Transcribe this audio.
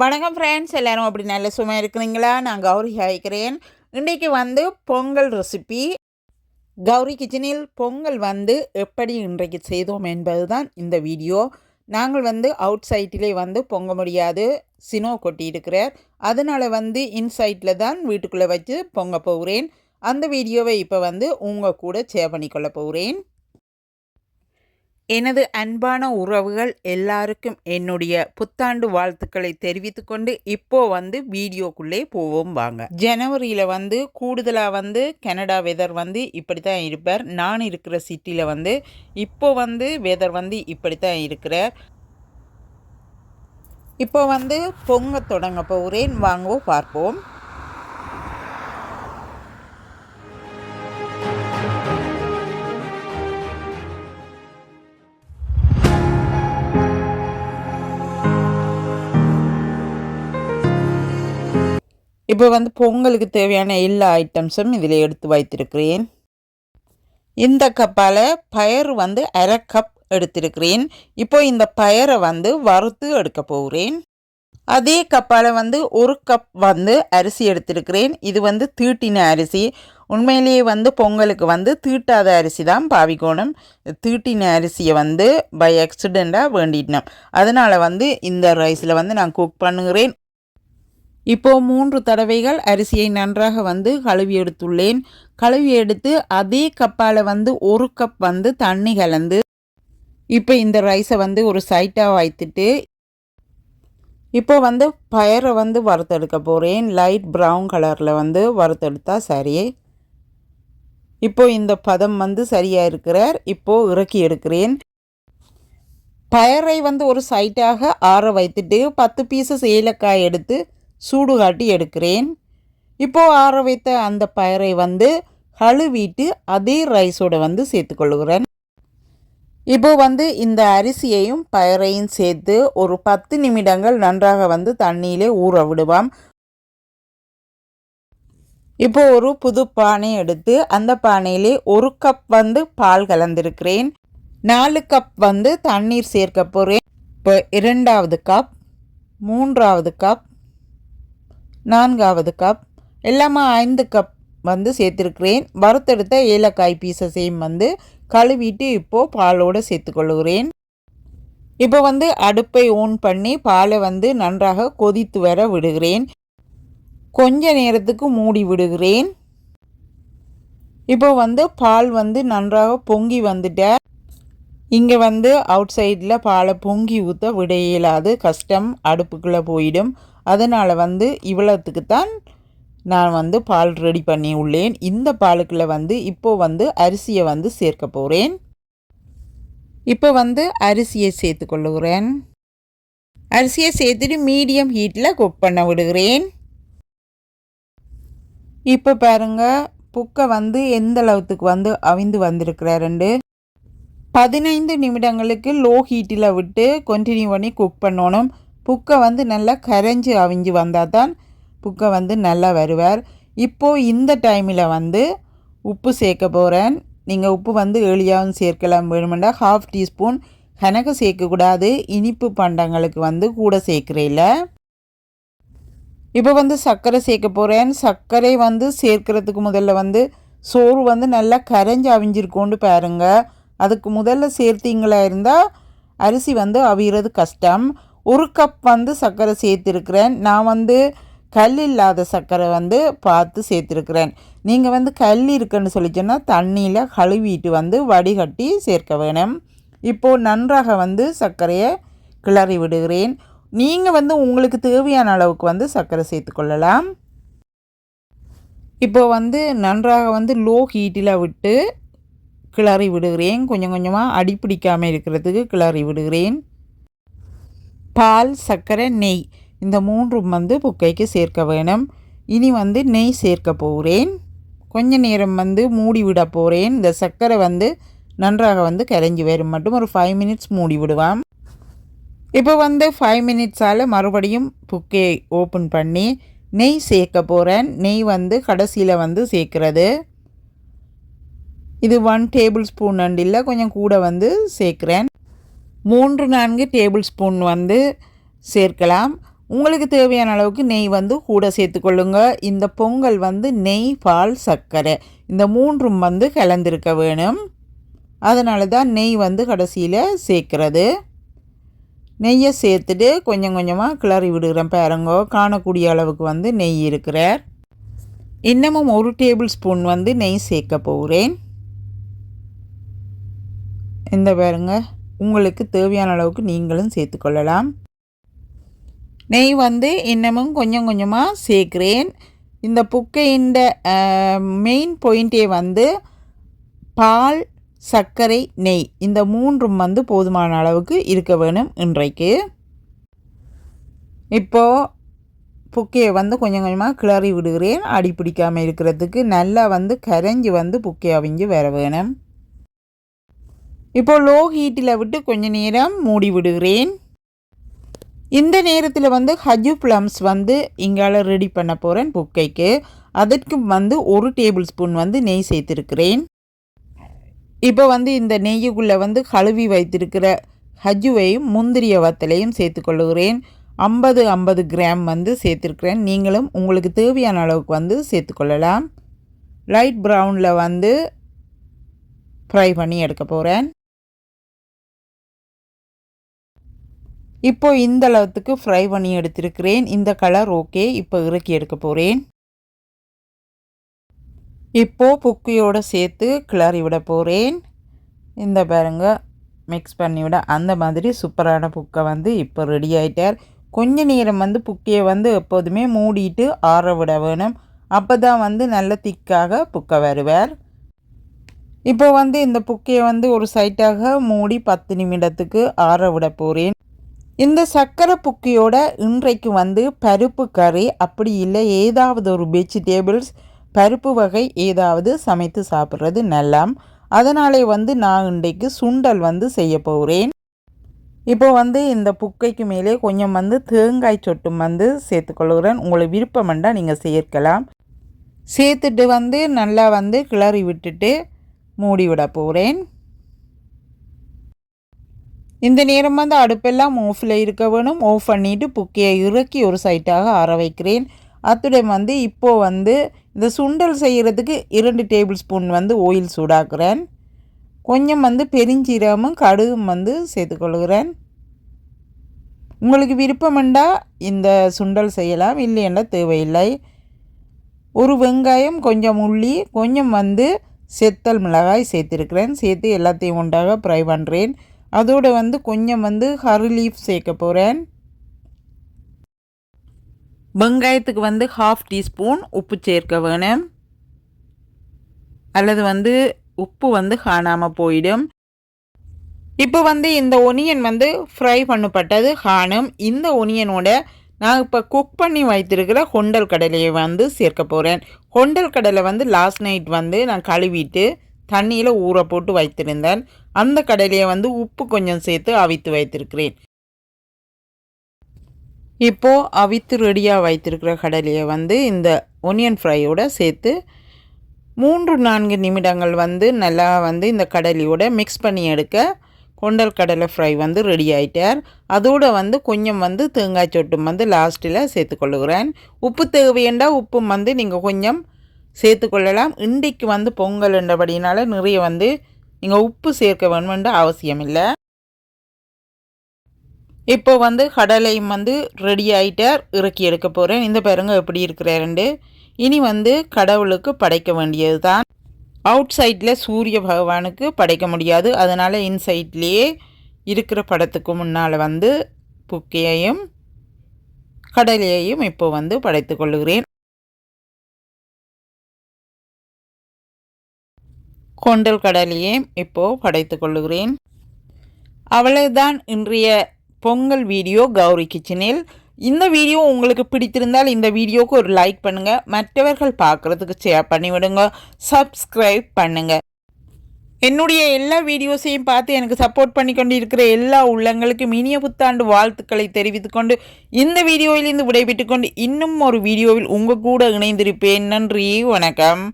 வணக்கம் ஃப்ரெண்ட்ஸ் எல்லாரும் அப்படி நல்ல சும்மா இருக்கிறீங்களா? நான் கௌரி ஹாய்க்கிறேன் இன்றைக்கு வந்து பொங்கல் ரெசிபி கௌரி கிச்சனில் பொங்கல் வந்து எப்படி இன்றைக்கு செய்தோம் என்பது தான் இந்த வீடியோ நாங்கள் வந்து அவுட் சைட்டிலே வந்து பொங்க முடியாது. சினோ கொட்டியிருக்கிறார் அதனால் வந்து இன்சைட்டில் தான் வீட்டுக்குள்ளே வச்சு பொங்க போகிறேன். அந்த வீடியோவை இப்போ வந்து உங்கள் கூட ஷேர் பண்ணிக்கொள்ள போகிறேன். எனது அன்பான உறவுகள் எல்லாருக்கும் என்னுடைய புத்தாண்டு வாழ்த்துக்களை தெரிவித்துக்கொண்டு இப்போ வந்து வீடியோக்குள்ளே போவோம் வாங்க. ஜனவரியில் வந்து கூடுதலாக வந்து கனடா வெதர் வந்து இப்படி தான் இருப்பார். நான் இருக்கிற சிட்டியில் வந்து இப்போ வந்து வெதர் வந்து இப்படி தான் இருக்கிறார். இப்போ வந்து பொங்க தொடங்க போகிறேன் வாங்குவோம் பார்ப்போம். இப்போ வந்து பொங்கலுக்கு தேவையான எல்லா ஐட்டம்ஸும் இதில் எடுத்து வைத்திருக்கிறேன். இந்த கப்பால் பயர் வந்து அரை கப் எடுத்திருக்கிறேன். இப்போ இந்த பயரை வந்து வறுத்து எடுக்க போகிறேன். அதே கப்பால் வந்து ஒரு கப் வந்து அரிசி எடுத்திருக்கிறேன். இது வந்து தீட்டின அரிசி. உண்மையிலேயே வந்து பொங்கலுக்கு வந்து தீட்டாத அரிசி தான் பாவிக்கணும். தீட்டின அரிசியை வந்து பை ஆக்சிடெண்ட்டாக வேண்டிட்டோம் அதனால் வந்து இந்த ரைஸில் வந்து நான் குக் பண்ணுகிறேன். இப்போ மூன்று தடவைகள் அரிசியை நன்றாக வந்து கழுவி எடுத்துள்ளேன். கழுவி எடுத்து அதே கப்பால் வந்து ஒரு கப் வந்து தண்ணி கலந்து இப்போ இந்த ரைஸை வந்து ஒரு சைட்டாக வைத்துட்டு இப்போ வந்து பயரை வந்து வறுத்தெடுக்க போகிறேன் லைட் ப்ரௌன் கலரில் வந்து வறுத்தெடுத்தா சரி. இப்போ இந்த பதம் வந்து சரியாக இருக்கிறார். இப்போது இறக்கி எடுக்கிறேன். பயரை வந்து ஒரு சைட்டாக ஆற வைத்துட்டு பத்து பீசஸ் ஏலக்காய் எடுத்து சூடு காட்டி எடுக்கிறேன். இப்போது ஆற வைத்த அந்த பயிரை வந்து கழுவிட்டு அதே ரைஸோடு வந்து சேர்த்துக்கொள்கிறேன். இப்போ வந்து இந்த அரிசியையும் பயிரையும் சேர்த்து ஒரு பத்து நிமிடங்கள் நன்றாக வந்து தண்ணியிலே ஊற விடுவோம். இப்போ ஒரு புது பானை எடுத்து அந்த பானையிலே ஒரு கப் வந்து பால் கலந்திருக்கிறேன். நாலு கப் வந்து தண்ணீர் சேர்க்க போகிறேன் இப்போ இரண்டாவது கப் மூன்றாவது கப் நான்காவது கப் எல்லாமே ஐந்து கப் வந்து சேர்த்துருக்கிறேன். வறுத்தெடுத்த ஏலக்காய் பீசஸையும் வந்து கழுவிட்டு இப்போது பாலோடு சேர்த்துக்கொள்கிறேன். இப்போ வந்து அடுப்பை ஓன் பண்ணி பாலை வந்து நன்றாக கொதித்து வர விடுகிறேன். கொஞ்ச நேரத்துக்கு மூடி விடுகிறேன். இப்போ வந்து பால் வந்து நன்றாக பொங்கி வந்துட்ட. இங்கே வந்து அவுட் சைடில் பாலை பொங்கி ஊற்ற விட இயலாது. கஷ்டம். அடுப்புக்குள்ளே போயிடும். அதனால் வந்து இவ்வளோத்துக்கு தான் நான் வந்து பால் ரெடி பண்ணி உள்ளேன். இந்த பாலுக்குள்ளே வந்து இப்போது வந்து அரிசியை வந்து சேர்க்க போகிறேன் இப்போ வந்து அரிசியை சேர்த்து கொள்ளுகிறேன். அரிசியை சேர்த்துட்டு மீடியம் ஹீட்டில் குக் பண்ண விடுகிறேன். இப்போ பாருங்க புக்கை வந்து எந்த அளவுக்கு வந்து அவிந்து வந்திருக்கிறாருண்டு பதினைந்து நிமிடங்களுக்கு லோ ஹீட்டில் விட்டு கண்டினியூ பண்ணி குக் பண்ணணும். புக்கை வந்து நல்லா கரைஞ்சி அவிஞ்சு வந்தால் தான் புக்கை வந்து நல்லா வருவார். இப்போது இந்த டைமில் வந்து உப்பு சேர்க்க போகிறேன் நீங்கள் உப்பு வந்து எளியாகவும் சேர்க்கலாம். வேணுமெண்டா ஹாஃப் டீஸ்பூன் கணக்கு சேர்க்கக்கூடாது. இனிப்பு பண்டங்களுக்கு வந்து கூட சேர்க்குறேல இப்போ வந்து சர்க்கரை சேர்க்க போகிறேன் சர்க்கரை வந்து சேர்க்கிறதுக்கு முதல்ல வந்து சோறு வந்து நல்லா கரைஞ்சி அவிஞ்சிருக்கோண்டு பாருங்கள் அதுக்கு முதல்ல சேர்த்திங்களா இருந்தால் அரிசி வந்து அவிகிறது கஷ்டம். ஒரு கப் வந்து சர்க்கரை சேர்த்துருக்குறேன். நான் வந்து கல் இல்லாத சர்க்கரை வந்து பார்த்து சேர்த்துருக்குறேன். நீங்கள் வந்து கல் இருக்குன்னு சொல்லி சொன்னால் தண்ணியில் கழுவிட்டு வந்து வடிகட்டி சேர்க்க வேணும். இப்போது நன்றாக வந்து சர்க்கரையை கிளறி விடுகிறேன். நீங்கள் வந்து உங்களுக்கு தேவையான அளவுக்கு வந்து சர்க்கரை சேர்த்துக்கொள்ளலாம் இப்போ வந்து நன்றாக வந்து லோ ஹீட்டில் விட்டு கிளறி விடுகிறேன். கொஞ்சம் கொஞ்சமாக அடிப்பிடிக்காமல் இருக்கிறதுக்கு கிளறி விடுகிறேன். பால் சர்க்கரை நெய். இந்த மூன்றும் வந்து புக்கைக்கு சேர்க்க வேணும். இனி வந்து நெய் சேர்க்க போகிறேன். கொஞ்ச நேரம் வந்து மூடி விட போகிறேன். இந்த சர்க்கரை வந்து நன்றாக வந்து கரைஞ்சி வரும். மட்டும் ஒரு ஃபைவ் மினிட்ஸ் மூடி விடுவான் இப்போ வந்து ஃபைவ் மினிட்ஸால் மறுபடியும் புக்கையை ஓப்பன் பண்ணி நெய் சேர்க்க போகிறேன் நெய் வந்து கடைசியில் வந்து சேர்க்குறது. இது ஒன் டேபிள் ஸ்பூன் அண்டில் கொஞ்சம் கூட வந்து சேர்க்குறேன். மூன்று நான்கு டேபிள் ஸ்பூன் வந்து சேர்க்கலாம். உங்களுக்கு தேவையான அளவுக்கு நெய் வந்து கூட சேர்த்துக்கொள்ளுங்க இந்த பொங்கல் வந்து நெய் பால் சர்க்கரை. இந்த மூன்றும் வந்து கலந்திருக்க வேணும். அதனால தான் நெய் வந்து கடைசியில் சேர்க்குறது. நெய்யை சேர்த்துட்டு கொஞ்சம் கொஞ்சமாக கிளறி விடுகிறேன் பாருங்கோ. காணக்கூடிய அளவுக்கு வந்து நெய் இருக்கிறார். இன்னமும் ஒரு டேபிள் ஸ்பூன் வந்து நெய் சேர்க்க போகிறேன். இந்த பாருங்கள் உங்களுக்கு தேவையான அளவுக்கு நீங்களும் சேர்த்துக்கொள்ளலாம். நெய் வந்து இன்னமும் கொஞ்சம் கொஞ்சமாக சேர்க்குறேன். இந்த புக்கையின் மெயின் பாயிண்ட்டே வந்து பால் சர்க்கரை நெய் இந்த மூன்றும் வந்து போதுமான அளவுக்கு இருக்க வேணும் இன்றைக்கு. இப்போது புக்கையை வந்து கொஞ்சம் கொஞ்சமாக கிளறி விடுகிறேன். அடி பிடிக்காமல் இருக்கிறதுக்கு நல்லா வந்து கரைஞ்சி வந்து புக்கை அவிஞ்சு வர வேணும். இப்போ லோ ஹீட்டில் விட்டு கொஞ்ச நேரம் மூடி விடுகிறேன். இந்த நேரத்தில் வந்து ஹஜு ப்ளம்ஸ் வந்து இங்கால ரெடி பண்ண போகிறேன் புக்கைக்கு அதற்கு வந்து ஒரு டேபிள் ஸ்பூன் வந்து நெய் சேர்த்துருக்கிறேன். இப்போ வந்து இந்த நெய்யுக்குள்ளே வந்து கழுவி வைத்திருக்கிற ஹஜுவையும் முந்திரிய வத்தலையும் சேர்த்துக்கொள்ளுகிறேன் ஐம்பது ஐம்பது கிராம் வந்து சேர்த்துருக்கிறேன். நீங்களும் உங்களுக்கு தேவையான அளவுக்கு வந்து சேர்த்துக்கொள்ளலாம் லைட் ப்ரௌனில் வந்து ஃப்ரை பண்ணி எடுக்க போகிறேன் இப்போ இந்த அளவுக்கு ஃப்ரை பண்ணி எடுத்திருக்கிறேன். இந்த கலர் ஓகே இப்போ இறக்கி எடுக்க போகிறேன் இப்போது புக்கியோடு சேர்த்து கிளறி விட போகிறேன் இந்த பாருங்க மிக்ஸ் பண்ணி விட அந்த மாதிரி சூப்பரான புக்கை வந்து இப்போ ரெடி ஆகிட்டார் கொஞ்ச நேரம் வந்து புக்கையை வந்து எப்போதுமே மூடிட்டு ஆற விட வேணும். அப்போ தான் வந்து நல்ல திக்காக புக்கை வருவார். இப்போ வந்து இந்த புக்கையை வந்து ஒரு சைட்டாக மூடி பத்து நிமிடத்துக்கு ஆற விட போகிறேன் இந்த சக்கரை புக்கியோட இன்றைக்கு வந்து பருப்பு கறி அப்படி இல்லை ஏதாவது ஒரு வெஜிடேபிள்ஸ் பருப்பு வகை ஏதாவது சமைத்து சாப்பிட்றது நல்லம் அதனாலே வந்து நான் இன்றைக்கு சுண்டல் வந்து செய்ய போகிறேன். இப்போ வந்து இந்த புக்கைக்கு மேலே கொஞ்சம் வந்து தேங்காய் சொட்டும் வந்து சேர்த்துக்கொள்கிறேன் உங்களுக்கு விருப்பமெண்டா நீங்கள் சேர்க்கலாம். சேர்த்துட்டு வந்து நல்லா வந்து கிளறி விட்டுட்டு மூடி விட போகிறேன். இந்த நேரம் வந்து அடுப்பெல்லாம் ஆஃபில் இருக்க வேணும். ஆஃப் பண்ணிவிட்டு புக்கையை இறக்கி ஒரு சைட்டாக ஆற வைக்கிறேன். அத்துடன் வந்து இப்போது வந்து இந்த சுண்டல் செய்கிறதுக்கு இரண்டு டேபிள் ஸ்பூன் வந்து ஓயில் சூடாக்குறேன். கொஞ்சம் வந்து பெருஞ்சீரகமும் கடுகும் வந்து சேர்த்துக்கொள்கிறேன். உங்களுக்கு விருப்பமெண்டா இந்த சுண்டல் செய்யலாம் இல்லைன்னா தேவையில்லை. ஒரு வெங்காயம் கொஞ்சம் உள்ளி கொஞ்சம் வந்து செத்தல் மிளகாய் சேர்த்துருக்கிறேன். சேர்த்து எல்லாத்தையும் உண்டாக ஃப்ரை பண்ணுறேன் அதோடு வந்து கொஞ்சம் வந்து ஹர்லீஃப் சேர்க்க போகிறேன் வெங்காயத்துக்கு வந்து ஹாஃப் டீஸ்பூன் உப்பு சேர்க்க வேணும். அல்லது வந்து உப்பு வந்து காணாமல் போயிடும். இப்போ வந்து இந்த ஒனியன் வந்து ஃப்ரை பண்ணப்பட்டது காணும். இந்த ஒனியனோட நான் இப்போ குக் பண்ணி வைத்திருக்கிற கொண்டல் கடலையை வந்து சேர்க்க போகிறேன் கொண்டல் கடலை வந்து லாஸ்ட் நைட் வந்து நான் கழுவிட்டு தண்ணியில் ஊற போட்டு வைத்திருந்தேன். அந்த கடலையை வந்து உப்பு கொஞ்சம் சேர்த்து அவித்து வைத்திருக்கிறேன். இப்போது அவித்து ரெடியாக வைத்திருக்கிற கடலையை வந்து இந்த ஒனியன் ஃப்ரையோட சேர்த்து மூன்று நான்கு நிமிடங்கள் வந்து நல்லா வந்து இந்த கடலையோட மிக்ஸ் பண்ணி எடுக்க கொண்டல் கடலை ஃப்ரை வந்து ரெடி ஆகிட்டார் அதோடு வந்து கொஞ்சம் வந்து தேங்காய் சொட்டும் வந்து லாஸ்ட்டில் சேர்த்துக்கொள்ளுகிறேன் உப்பு தேவையண்டா உப்பும் வந்து நீங்கள் கொஞ்சம் சேர்த்துக்கொள்ளலாம் இன்றைக்கு வந்து பொங்கல் என்றபடினால நிறைய வந்து நீங்கள் உப்பு சேர்க்க வேணுமென்று அவசியம் இல்லை இப்போ வந்து கடலையும் வந்து ரெடி ஆகிட்டார் இறக்கி எடுக்க போகிறேன் இந்த பாருங்க எப்படி இருக்கிறாருண்டு இனி வந்து கடவுளுக்கு படைக்க வேண்டியது தான் அவுட் சைடில் சூரிய பகவானுக்கு படைக்க முடியாது. அதனால் இன்சைட்லேயே இருக்கிற படத்துக்கு முன்னால் வந்து புக்கையையும் கடலையையும் இப்போ வந்து படைத்து கொள்ளுகிறேன். கொண்டல் கடலையும் இப்போது படைத்து கொள்ளுகிறேன். அவ்வளவுதான் இன்றைய பொங்கல் வீடியோ கௌரி கிச்சனில். இந்த வீடியோ உங்களுக்கு பிடித்திருந்தால் இந்த வீடியோவுக்கு ஒரு லைக் பண்ணுங்கள் மற்றவர்கள் பார்க்குறதுக்கு ஷேர் பண்ணிவிடுங்க. சப்ஸ்கிரைப் பண்ணுங்கள் என்னுடைய எல்லா வீடியோஸையும் பார்த்து எனக்கு சப்போர்ட் பண்ணி கொண்டு இருக்கிற எல்லா உள்ளங்களுக்கும் இனிய புத்தாண்டு வாழ்த்துக்களை தெரிவித்துக்கொண்டு இந்த வீடியோவிலிருந்து விடைபெற்று கொண்டு இன்னும் ஒரு வீடியோவில் உங்கள் கூட இணைந்திருப்பேன். நன்றி வணக்கம்.